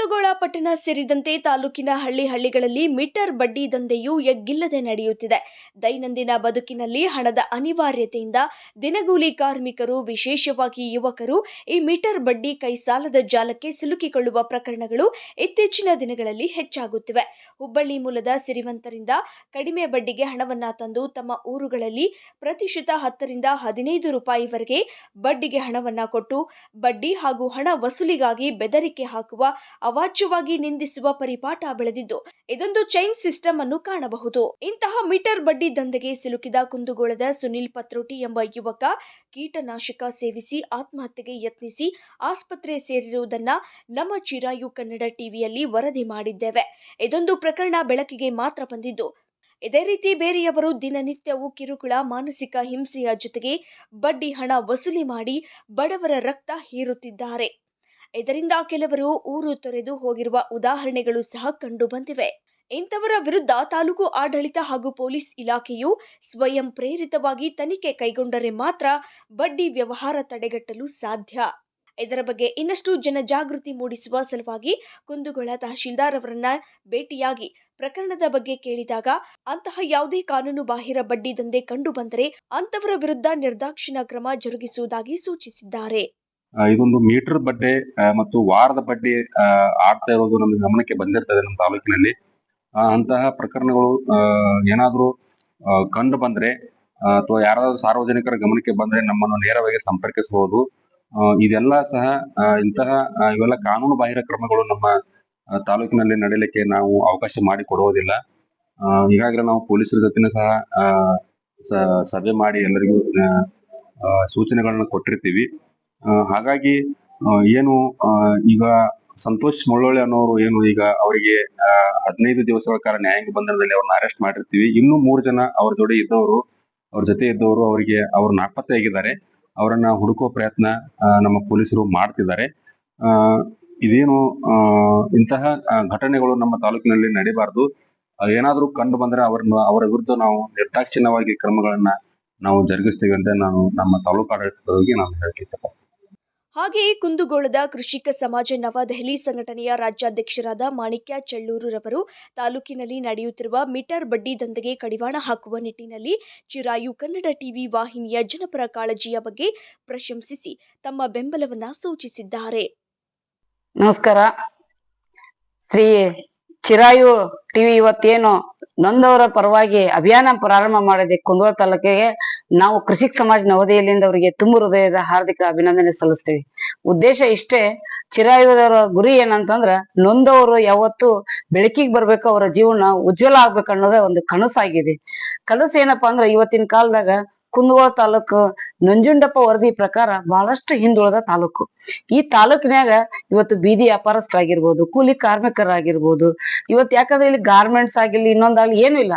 ಕುಂದಗೋಳ ಪಟ್ಟಣ ಸೇರಿದಂತೆ ತಾಲೂಕಿನ ಹಳ್ಳಿ ಹಳ್ಳಿಗಳಲ್ಲಿ ಮೀಟರ್ ಬಡ್ಡಿ ದಂಧೆಯು ಎಗ್ಗಿಲ್ಲದೆ ನಡೆಯುತ್ತಿದೆ. ದೈನಂದಿನ ಬದುಕಿನಲ್ಲಿ ಹಣದ ಅನಿವಾರ್ಯತೆಯಿಂದ ದಿನಗೂಲಿ ಕಾರ್ಮಿಕರು, ವಿಶೇಷವಾಗಿ ಯುವಕರು, ಈ ಮೀಟರ್ ಬಡ್ಡಿ ಕೈ ಸಾಲದ ಜಾಲಕ್ಕೆ ಸಿಲುಕಿಕೊಳ್ಳುವ ಪ್ರಕರಣಗಳು ಇತ್ತೀಚಿನ ದಿನಗಳಲ್ಲಿ ಹೆಚ್ಚಾಗುತ್ತಿವೆ. ಹುಬ್ಬಳ್ಳಿ ಮೂಲದ ಸಿರಿವಂತರಿಂದ ಕಡಿಮೆ ಬಡ್ಡಿಗೆ ಹಣವನ್ನ ತಂದು ತಮ್ಮ ಊರುಗಳಲ್ಲಿ ಪ್ರತಿಶತ ಹತ್ತರಿಂದ ಹದಿನೈದು ರೂಪಾಯಿವರೆಗೆ ಬಡ್ಡಿಗೆ ಹಣವನ್ನ ಕೊಟ್ಟು ಬಡ್ಡಿ ಹಾಗೂ ಹಣ ವಸೂಲಿಗಾಗಿ ಬೆದರಿಕೆ ಹಾಕುವ ಅವಾಚ್ಯವಾಗಿ ನಿಂದಿಸುವ ಪರಿಪಾಠ ಬೆಳೆದಿದ್ದು, ಇದೊಂದು ಚೈನ್ ಸಿಸ್ಟಮ್ ಅನ್ನು ಕಾಣಬಹುದು. ಇಂತಹ ಮೀಟರ್ ಬಡ್ಡಿ ದಂಧೆಗೆ ಸಿಲುಕಿದ ಕುಂದುಗೋಳದ ಸುನಿಲ್ ಪತ್ರೋಟಿ ಎಂಬ ಯುವಕ ಕೀಟನಾಶಕ ಸೇವಿಸಿ ಆತ್ಮಹತ್ಯೆಗೆ ಯತ್ನಿಸಿ ಆಸ್ಪತ್ರೆ ಸೇರಿರುವುದನ್ನ ನಮ್ಮ ಚಿರಾಯು ಕನ್ನಡ ಟಿವಿಯಲ್ಲಿ ವರದಿ ಮಾಡಿದ್ದೇವೆ. ಇದೊಂದು ಪ್ರಕರಣ ಬೆಳಕಿಗೆ ಮಾತ್ರ ಬಂದಿದ್ದು. ಇದೇ ರೀತಿ ಬೇರೆಯವರು ದಿನನಿತ್ಯವೂ ಕಿರುಕುಳ, ಮಾನಸಿಕ ಹಿಂಸೆಯ ಜೊತೆಗೆ ಬಡ್ಡಿ ಹಣ ವಸೂಲಿ ಮಾಡಿ ಬಡವರ ರಕ್ತ ಹೀರುತ್ತಿದ್ದಾರೆ. ಇದರಿಂದ ಕೆಲವರು ಊರು ತೊರೆದು ಹೋಗಿರುವ ಉದಾಹರಣೆಗಳು ಸಹ ಕಂಡು ಬಂದಿವೆ. ಇಂಥವರ ವಿರುದ್ಧ ತಾಲೂಕು ಆಡಳಿತ ಹಾಗೂ ಪೊಲೀಸ್ ಇಲಾಖೆಯು ಸ್ವಯಂ ಪ್ರೇರಿತವಾಗಿ ತನಿಖೆ ಕೈಗೊಂಡರೆ ಮಾತ್ರ ಬಡ್ಡಿ ವ್ಯವಹಾರ ತಡೆಗಟ್ಟಲು ಸಾಧ್ಯ. ಇದರ ಬಗ್ಗೆ ಇನ್ನಷ್ಟು ಜನಜಾಗೃತಿ ಮೂಡಿಸುವ ಸಲುವಾಗಿ ಕುಂದಗೋಳ ತಹಶೀಲ್ದಾರ್ ಅವರನ್ನ ಭೇಟಿಯಾಗಿ ಪ್ರಕರಣದ ಬಗ್ಗೆ ಕೇಳಿದಾಗ, ಅಂತಹ ಯಾವುದೇ ಕಾನೂನು ಬಾಹಿರ ಬಡ್ಡಿ ದಂಧೆ ಕಂಡು ಬಂದರೆ ಅಂತವರ ವಿರುದ್ಧ ನಿರ್ದಾಕ್ಷಿಣ್ಯ ಕ್ರಮ ಜರುಗಿಸುವುದಾಗಿ ಸೂಚಿಸಿದ್ದಾರೆ. ಇದೊಂದು ಮೀಟರ್ ಬಡ್ಡೆ ಮತ್ತು ವಾರದ ಬಡ್ಡೆ ಆಗ್ತಾ ಇರೋದು ನಮ್ಮ ಗಮನಕ್ಕೆ ಬಂದಿರ್ತದೆ ನಮ್ಮ ತಾಲೂಕಿನಲ್ಲಿ. ಅಂತಹ ಪ್ರಕರಣಗಳು ಏನಾದರೂ ಕಂಡು ಬಂದ್ರೆ ಅಥವಾ ಯಾರಾದರೂ ಸಾರ್ವಜನಿಕರ ಗಮನಕ್ಕೆ ಬಂದ್ರೆ ನಮ್ಮನ್ನು ನೇರವಾಗಿ ಸಂಪರ್ಕಿಸಬಹುದು. ಇದೆಲ್ಲ ಸಹ ಇಂತಹ ಇವೆಲ್ಲ ಕಾನೂನು ಬಾಹಿರ ಕ್ರಮಗಳು ನಮ್ಮ ತಾಲೂಕಿನಲ್ಲಿ ನಡೀಲಿಕ್ಕೆ ನಾವು ಅವಕಾಶ ಮಾಡಿ ಕೊಡುವುದಿಲ್ಲ ಈಗಾಗಲೇ ನಾವು ಪೊಲೀಸರ ಜೊತೆನೂ ಸಹ ಸಭೆ ಮಾಡಿ ಎಲ್ಲರಿಗೂ ಸೂಚನೆಗಳನ್ನು ಕೊಟ್ಟಿರ್ತೀವಿ. ಹಾಗಾಗಿ ಏನು ಈಗ ಸಂತೋಷ್ ಮುಳ್ಳೊಳ್ಳಿ ಅನ್ನೋರು ಏನು ಈಗ ಅವರಿಗೆ ಹದಿನೈದು ದಿವಸಗಳ ಕಾಲ ನ್ಯಾಯಾಂಗ ಬಂಧನದಲ್ಲಿ ಅವ್ರನ್ನ ಅರೆಸ್ಟ್ ಮಾಡಿರ್ತೀವಿ. ಇನ್ನು ಮೂರು ಜನ ಅವ್ರ ಜೋಡಿ ಇದ್ದವರು, ಅವ್ರ ಜೊತೆ ಇದ್ದವರು ಅವರಿಗೆ ಅವ್ರು ನಾಪತ್ತೆ ಆಗಿದ್ದಾರೆ. ಅವರನ್ನ ಹುಡುಕೋ ಪ್ರಯತ್ನ ನಮ್ಮ ಪೊಲೀಸರು ಮಾಡ್ತಿದ್ದಾರೆ. ಇದೇನು ಇಂತಹ ಘಟನೆಗಳು ನಮ್ಮ ತಾಲೂಕಿನಲ್ಲಿ ನಡೀಬಾರ್ದು. ಏನಾದರೂ ಕಂಡು ಬಂದ್ರೆ ಅವ್ರನ್ನ, ಅವರ ವಿರುದ್ಧ ನಾವು ನಿರ್ದಾಕ್ಷಿಣ್ಯವಾಗಿ ಕ್ರಮಗಳನ್ನ ನಾವು ಜರುಗಿಸ್ತೇವೆ ಅಂತ ನಾನು ನಮ್ಮ ತಾಲೂಕು ಆಡಳಿತದವರಿಗೆ ನಾನು ಇಷ್ಟಪಡ್ತೀನಿ ಹಾಗೆಯೇ ಕುಂದುಗೋಳದ ಕೃಷಿಕ ಸಮಾಜ ನವದೆಹಲಿ ಸಂಘಟನೆಯ ರಾಜ್ಯಾಧ್ಯಕ್ಷರಾದ ಮಾಣಿಕ್ಯ ಚಳ್ಳೂರುರವರು ತಾಲೂಕಿನಲ್ಲಿ ನಡೆಯುತ್ತಿರುವ ಮೀಟರ್ ಬಡ್ಡಿ ದಂಧೆಗೆ ಕಡಿವಾಣ ಹಾಕುವ ನಿಟ್ಟಿನಲ್ಲಿ ಚಿರಾಯು ಕನ್ನಡ ಟಿವಿ ವಾಹಿನಿಯ ಜನಪರ ಕಾಳಜಿಯ ಬಗ್ಗೆ ಪ್ರಶಂಸಿಸಿ ತಮ್ಮ ಬೆಂಬಲವನ್ನ ಸೂಚಿಸಿದ್ದಾರೆ. ನಮಸ್ಕಾರ. ಶ್ರೀ ಚಿರಾಯು ಟಿವಿ ಇವತ್ತೇನು ನೊಂದವರ ಪರವಾಗಿ ಅಭಿಯಾನ ಪ್ರಾರಂಭ ಮಾಡಿದೆ ಕುಂದಗೋಳ ತಾಲೂಕಿಗೆ ನಾವು ಕೃಷಿ ಸಮಾಜ ನವದೆಹಲಿಯಿಂದ ಅವರಿಗೆ ತುಂಬು ಹೃದಯದ ಹಾರ್ದಿಕ ಅಭಿನಂದನೆ ಸಲ್ಲಿಸ್ತೀವಿ. ಉದ್ದೇಶ ಇಷ್ಟೇ ಚಿರಾಯುವುದರ ಗುರಿ ಏನಂತಂದ್ರ ನೊಂದವರು ಯಾವತ್ತು ಬೆಳಕಿಗೆ ಬರ್ಬೇಕು, ಅವರ ಜೀವನ ಉಜ್ವಲ ಆಗ್ಬೇಕು ಅನ್ನೋದೇ ಒಂದು ಕನಸಾಗಿದೆ. ಕನಸು ಏನಪ್ಪಾ ಅಂದ್ರೆ ಇವತ್ತಿನ ಕಾಲದಾಗ ಕುಂದಗೋಳ ತಾಲೂಕು ನಂಜುಂಡಪ್ಪ ವರದಿ ಪ್ರಕಾರ ಬಹಳಷ್ಟು ಹಿಂದುಳಿದ ತಾಲೂಕು. ಈ ತಾಲೂಕಿನ್ಯಾಗ ಇವತ್ತು ಬೀದಿ ವ್ಯಾಪಾರಸ್ಥರಾಗಿರ್ಬೋದು, ಕೂಲಿ ಕಾರ್ಮಿಕರಾಗಿರ್ಬೋದು, ಇವತ್ತು ಯಾಕಂದ್ರೆ ಇಲ್ಲಿ ಗಾರ್ಮೆಂಟ್ಸ್ ಆಗಿರ್ಲಿ, ಇನ್ನೊಂದಾಗ್ಲಿ ಏನು ಇಲ್ಲ.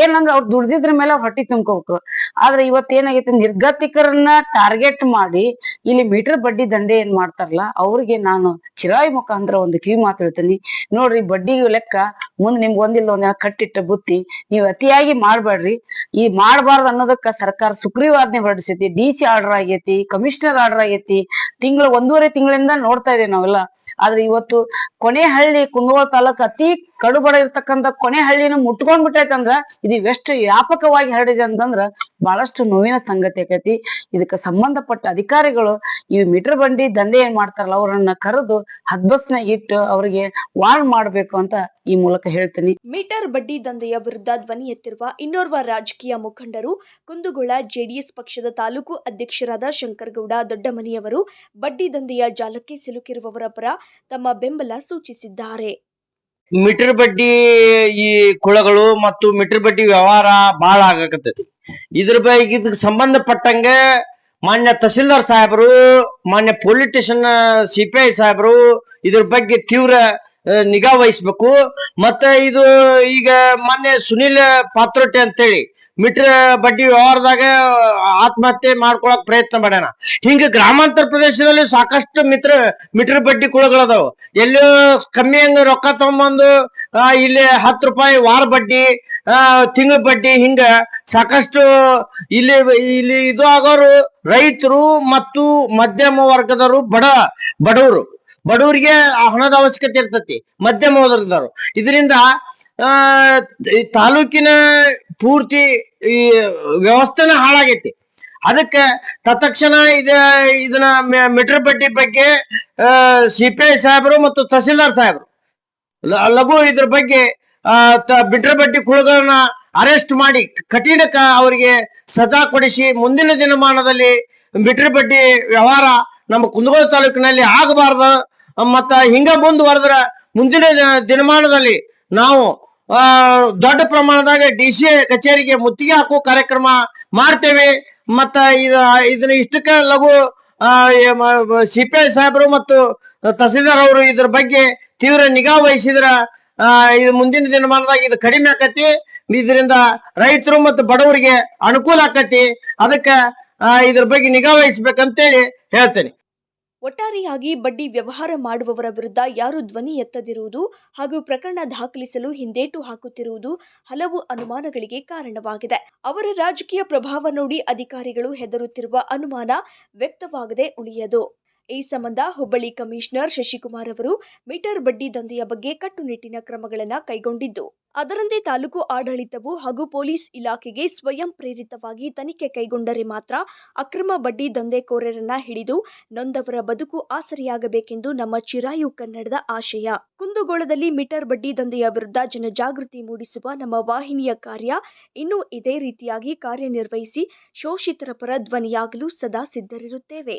ಏನಂದ್ರೆ ಅವ್ರು ದುಡ್ದಿದ್ರ ಮೇಲೆ ಅವ್ರು ಹೊಟ್ಟಿ ತುಂಬ್ಕೋಬೇಕು. ಆದ್ರೆ ಇವತ್ತು ಏನಾಗೈತೆ, ನಿರ್ಗತಿಕರನ್ನ ಟಾರ್ಗೆಟ್ ಮಾಡಿ ಇಲ್ಲಿ ಮೀಟರ್ ಬಡ್ಡಿ ದಂಧೆ ಏನ್ ಮಾಡ್ತಾರಲ್ಲ, ಅವ್ರಿಗೆ ನಾನು ಚಿರಾಯಿ ಮುಖಾಂತರ ಒಂದು ಕಿವಿ ಮಾತು ಹೇಳ್ತೀನಿ. ನೋಡ್ರಿ ಬಡ್ಡಿ ಲೆಕ್ಕ ಮುಂದ್ ನಿಮ್ಗೆ ಒಂದಿಲ್ಲ ಒಂದ್ ಕಟ್ಟಿಟ್ಟ ಬುತ್ತಿ? ನೀವು ಅತಿಯಾಗಿ ಮಾಡಬೇಡ್ರಿ ಈ ಮಾಡಬಾರ್ದು ಅನ್ನೋದಕ್ಕ ಸರ್ಕಾರ ಸುಗ್ರೀವಾಜ್ಞೆ ಹೊರಡಿಸೈತಿ. ಡಿ ಸಿ ಆರ್ಡರ್ ಆಗೈತಿ, ಕಮಿಷನರ್ ಆರ್ಡರ್ ಆಗೈತಿ. ತಿಂಗಳ ಒಂದೂವರೆ ತಿಂಗಳಿಂದ ನೋಡ್ತಾ ಇದೀವಿ ನಾವೆಲ್ಲ. ಆದ್ರೆ ಇವತ್ತು ಕೊನೆ ಹಳ್ಳಿ ಕುಂದಗೋಳ ತಾಲೂಕು ಅತಿ ಕಡುಬಡ ಇರ್ತಕ್ಕಂಥ ಕೊನೆ ಹಳ್ಳಿನ ಮುಟ್ಕೊಂಡ್ ಬಿಟ್ಟೈತಂದ್ರ ಇದು ಎಷ್ಟು ವ್ಯಾಪಕವಾಗಿ ಹರಡಿದೆ ಅಂತಂದ್ರ ಬಹಳಷ್ಟು ನೋವಿನ ಸಂಗತಿ ಆಕೈತಿ. ಇದಕ್ಕೆ ಸಂಬಂಧಪಟ್ಟ ಅಧಿಕಾರಿಗಳು ಈ ಮೀಟರ್ ಬಂಡಿ ದಂಧೆ ಏನ್ ಮಾಡ್ತಾರಲ್ಲ, ಅವರನ್ನ ಕರೆದು ಹದ್ಬಸ್ನ ಇಟ್ಟು ಅವ್ರಿಗೆ ವಾರ್ನ್ ಮಾಡ್ಬೇಕು ಅಂತ ಈ ಮೂಲಕ ಹೇಳ್ತೀನಿ. ಮೀಟರ್ ಬಡ್ಡಿ ದಂಧೆಯ ವಿರುದ್ಧ ಧ್ವನಿ ಎತ್ತಿರುವ ಇನ್ನೋರ್ವ ರಾಜಕೀಯ ಮುಖಂಡರು ಕುಂದುಗೋಳ ಜೆಡಿಎಸ್ ಪಕ್ಷದ ತಾಲೂಕು ಅಧ್ಯಕ್ಷರಾದ ಶಂಕರಗೌಡ ದೊಡ್ಡಮನಿಯವರು ಬಡ್ಡಿ ದಂಧೆಯ ಜಾಲಕ್ಕೆ ಸಿಲುಕಿರುವವರ ಪರ ತಮ್ಮ ಬೆಂಬಲ ಸೂಚಿಸಿದ್ದಾರೆ. ಮೀಟರ್ ಬಡ್ಡಿ ಈ ಕುಳಗಳು ಮತ್ತು ಮೀಟರ್ ಬಡ್ಡಿ ವ್ಯವಹಾರ ಬಹಳ ಆಗಕತ್ತೈತಿ. ಇದ್ರ ಬಗ್ಗೆ ಇದಕ್ಕೆ ಸಂಬಂಧಪಟ್ಟಂಗೆ ಮಾನ್ಯ ತಹಸೀಲ್ದಾರ್ ಸಾಹೇಬರು ಮಾನ್ಯ police CPI C P I ಸಾಹೇಬರು ಇದ್ರ ಬಗ್ಗೆ ತೀವ್ರ ನಿಗಾ ವಹಿಸ್ಬೇಕು. ಮತ್ತೆ ಇದು ಈಗ ಮೊನ್ನೆ ಸುನಿಲ್ ಪಾತ್ರೋಟೆ ಅಂತೇಳಿ, ಮೀಟರ್ ಬಡ್ಡಿ ವ್ಯವಹಾರದಾಗ ಆತ್ಮಹತ್ಯೆ ಮಾಡ್ಕೊಳಕ್ ಪ್ರಯತ್ನ ಮಾಡ್ಯಾನ. ಹಿಂಗ ಗ್ರಾಮಾಂತರ ಪ್ರದೇಶದಲ್ಲಿ ಸಾಕಷ್ಟು ಮಿತ್ರ, ಮೀಟರ್ ಬಡ್ಡಿ ಕುಳಗಳದಾವ ಎಲ್ಲೋ ಕಮ್ಮಿ ಹಂಗ ರೊಕ್ಕ ತಗೊಂಬಂದು ಇಲ್ಲಿ ಹತ್ತು ರೂಪಾಯಿ ವಾರ ಬಡ್ಡಿ ತಿಂಗಳ ಬಡ್ಡಿ ಹಿಂಗ ಸಾಕಷ್ಟು ಇಲ್ಲಿ ಇಲ್ಲಿ ಇದು ಆಗೋರು ರೈತರು ಮತ್ತು ಮಧ್ಯಮ ವರ್ಗದವರು ಬಡ, ಬಡವರು. ಬಡವರಿಗೆ ಆ ಹಣದ ಅವಶ್ಯಕತೆ ಇರ್ತತಿ, ಮಧ್ಯಮ ವರ್ಗದವರು ಇದರಿಂದ, ಆ ತಾಲೂಕಿನ ಪೂರ್ತಿ ಈ ವ್ಯವಸ್ಥೆನ ಹಾಳಾಗೈತಿ. ಅದಕ್ಕೆ ತತ್ಕ್ಷಣ ಇದ, ಇದನ್ನ ಮೀಟರ್ ಬಡ್ಡಿ ಬಗ್ಗೆ ಸಿ ಪಿ ಐ ಸಾಹೇಬರು ಮತ್ತು ತಹಸೀಲ್ದಾರ್ ಸಾಹೇಬರು. ಲಘು ಇದ್ರ ಬಗ್ಗೆ ಮೀಟರ್ ಬಡ್ಡಿ ಕುಳಗಳನ್ನ ಅರೆಸ್ಟ್ ಮಾಡಿ ಕಠಿಣ ಕ- ಅವರಿಗೆ ಸಜಾ ಕೊಡಿಸಿ ಮುಂದಿನ ದಿನಮಾನದಲ್ಲಿ ಮೀಟರ್ ಬಡ್ಡಿ ವ್ಯವಹಾರ ನಮ್ಮ ಕುಂದಗೋಳ ತಾಲೂಕಿನಲ್ಲಿ ಆಗಬಾರ್ದು. ಮತ್ತ ಹಿಂಗ ಮುಂದುವರೆದ್ರ ಮುಂದಿನ ದಿನಮಾನದಲ್ಲಿ ನಾವು ದೊಡ್ಡ ಪ್ರಮಾಣದಾಗ ಡಿ ಸಿ ಕಚೇರಿಗೆ ಮುತ್ತಿಗೆ ಹಾಕುವ ಕಾರ್ಯಕ್ರಮ ಮಾಡ್ತೇವೆ. ಮತ್ತ ಇದ, ಇದನ್ನ ಇಷ್ಟಕ್ಕೆ ಲಘು ಸಿ ಪಿ ಐ ಸಾಹೇಬರು ಮತ್ತು ತಹಸೀಲ್ದಾರ್ ಅವರು ಇದ್ರ ಬಗ್ಗೆ ತೀವ್ರ ನಿಗಾ ವಹಿಸಿದ್ರ. ಇದು ಮುಂದಿನ ದಿನಮಾನದಾಗ ಇದು ಕಡಿಮೆ ಆಕತಿ. ಇದರಿಂದ ರೈತರು ಮತ್ತು ಬಡವರಿಗೆ ಅನುಕೂಲ ಆಕತಿ. ಅದಕ್ಕ ಇದ್ರ ಬಗ್ಗೆ ನಿಗಾ ವಹಿಸ್ಬೇಕಂತೇಳಿ ಹೇಳ್ತೇನೆ. ಒಟ್ಟಾರೆಯಾಗಿ ಬಡ್ಡಿ ವ್ಯವಹಾರ ಮಾಡುವವರ ವಿರುದ್ಧ ಯಾರು ಧ್ವನಿ ಎತ್ತದಿರುವುದು ಹಾಗೂ ಪ್ರಕರಣ ದಾಖಲಿಸಲು ಹಿಂದೇಟು ಹಾಕುತ್ತಿರುವುದು ಹಲವು ಅನುಮಾನಗಳಿಗೆ ಕಾರಣವಾಗಿದೆ. ಅವರ ರಾಜಕೀಯ ಪ್ರಭಾವ ನೋಡಿ ಅಧಿಕಾರಿಗಳು ಹೆದರುತ್ತಿರುವ ಅನುಮಾನ ವ್ಯಕ್ತವಾಗದೆ ಉಳಿಯದು. ಈ ಸಂಬಂಧ ಹುಬ್ಬಳ್ಳಿ ಕಮಿಷನರ್ ಶಶಿಕುಮಾರ್ ಅವರು ಮೀಟರ್ ಬಡ್ಡಿ ದಂಧೆಯ ಬಗ್ಗೆ ಕಟ್ಟುನಿಟ್ಟಿನ ಕ್ರಮಗಳನ್ನು ಕೈಗೊಂಡಿದ್ದು. ಅದರಂತೆ ತಾಲೂಕು ಆಡಳಿತವು ಹಾಗೂ ಪೊಲೀಸ್ ಇಲಾಖೆಗೆ ಸ್ವಯಂ ಪ್ರೇರಿತವಾಗಿ ತನಿಖೆ ಕೈಗೊಂಡರೆ ಮಾತ್ರ ಅಕ್ರಮ ಬಡ್ಡಿ ದಂಧೆಕೋರರನ್ನ ಹಿಡಿದು ನೊಂದವರ ಬದುಕು ಆಸರೆಯಾಗಬೇಕೆಂದು ನಮ್ಮ ಚಿರಾಯು ಕನ್ನಡದ ಆಶಯ. ಕುಂದುಗೋಳದಲ್ಲಿ ಮೀಟರ್ ಬಡ್ಡಿ ದಂಧೆಯ ವಿರುದ್ಧ ಜನಜಾಗೃತಿ ಮೂಡಿಸುವ ನಮ್ಮ ವಾಹಿನಿಯ ಕಾರ್ಯ ಇನ್ನೂ ಇದೇ ರೀತಿಯಾಗಿ ಕಾರ್ಯನಿರ್ವಹಿಸಿ ಶೋಷಿತರ ಪರ ಧ್ವನಿಯಾಗಲು ಸದಾ ಸಿದ್ಧರಿರುತ್ತೇವೆ.